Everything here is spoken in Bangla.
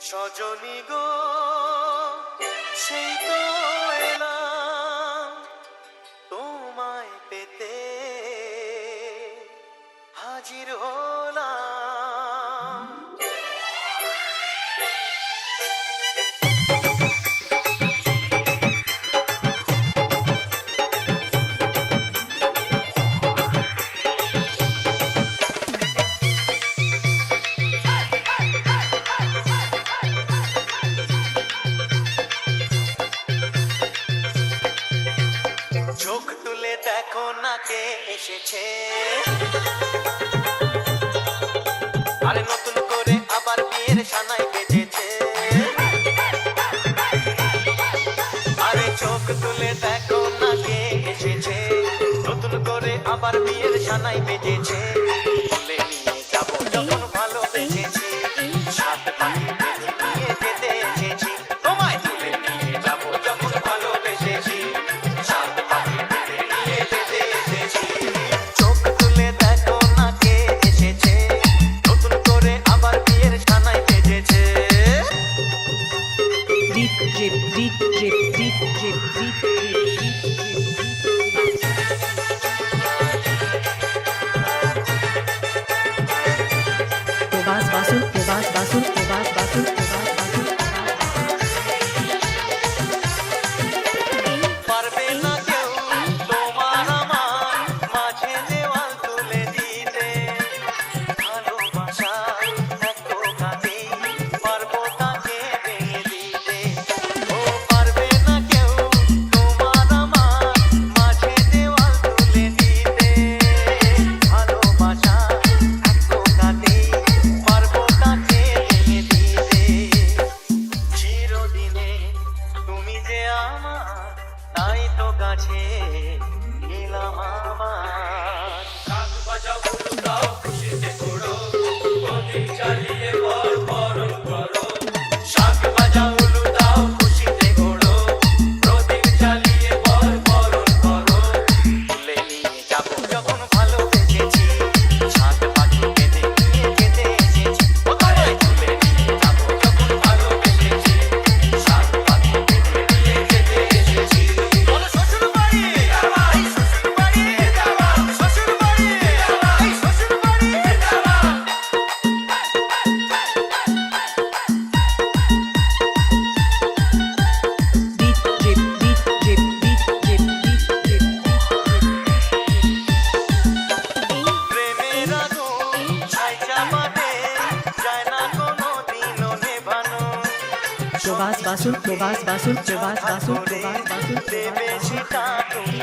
সজনী গো সেই তো তুলে দেখো না কে এসেছে। আরে নতুন করে আবার বিয়ের সানায় আরে চোখ তুলে দেখো না কে এসেছে। নতুন করে আবার বিয়ের সানায় বেজেছে বলে নিয়ে যাব যখন ভালো বেজে drip, deep drip, deep drip, deep drip, deep drip. Bas basur, bas basur. কাছে এলাম আমার। প্রবাস বাসুর প্রবাস বাসুর প্রবাস বাসুর প্রবাস বাসুর দেবে সীতা তুমি